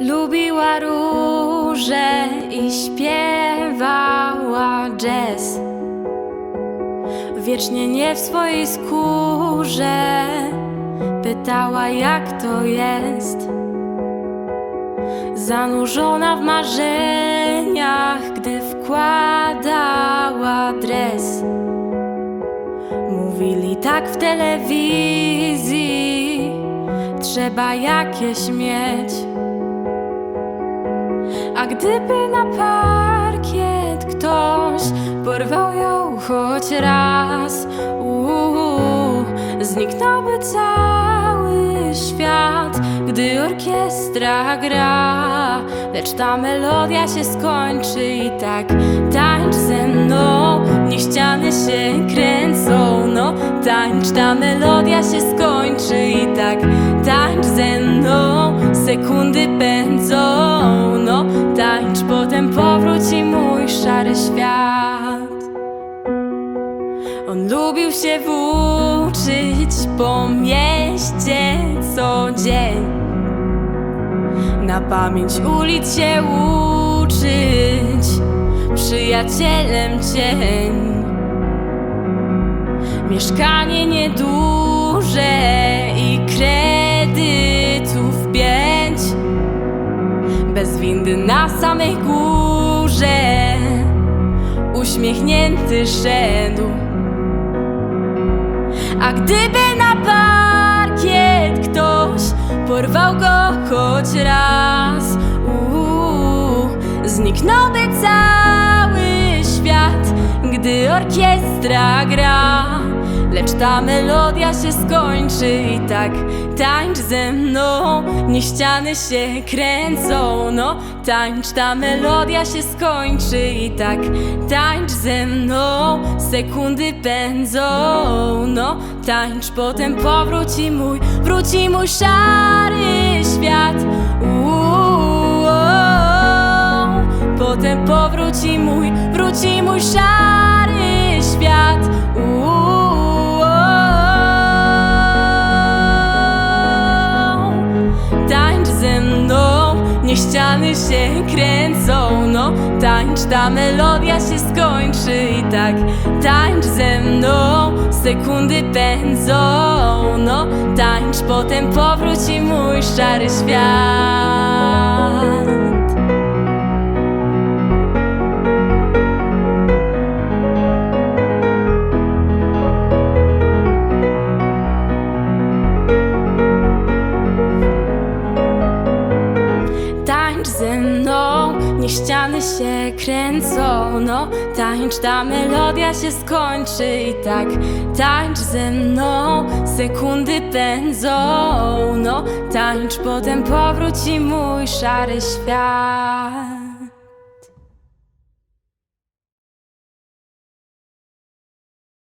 Lubiła róże i śpiewała jazz. Wiecznie nie w swojej skórze. Pytała jak to jest. Zanurzona w marzeniach Gdy wkładała dres. Mówili tak w telewizji Trzeba jakieś mieć A gdyby na parkiet ktoś Porwał ją choć raz uuu, Zniknąłby cały świat Gdy orkiestra gra. Lecz ta melodia się skończy i tak Tańcz ze mną, niech ściany się kręcą No tańcz, ta melodia się skończy i tak Tańcz ze mną, sekundy pędzą mój szary świat. On lubił się włóczyć po mieście co dzień. Na pamięć ulic się uczyć Przyjacielem cień. Mieszkanie nieduże i kredytów pięć. Bez windy na samej górze Uśmiechnięty szedł a gdyby na parkiet ktoś porwał go choć raz, uuu, zniknąłby cały świat, gdy orkiestra gra. Lecz ta melodia się skończy i tak tańcz ze mną, niech ściany się kręcą, no. Tańcz, ta melodia się skończy i tak tańcz ze mną, sekundy pędzą, no. Tańcz, potem powróci mój, wróci mój szary świat. Uuu, Potem powróci mój, wróci mój szary świat. Uuu, ściany się kręcą, no Tańcz, ta melodia się skończy i tak Tańcz ze mną, sekundy pędzą, no Tańcz, potem powróci mój szary świat się kręcą, no Tańcz, ta melodia się skończy i tak Tańcz ze mną, sekundy pędzą, no Tańcz, potem powróci mój szary świat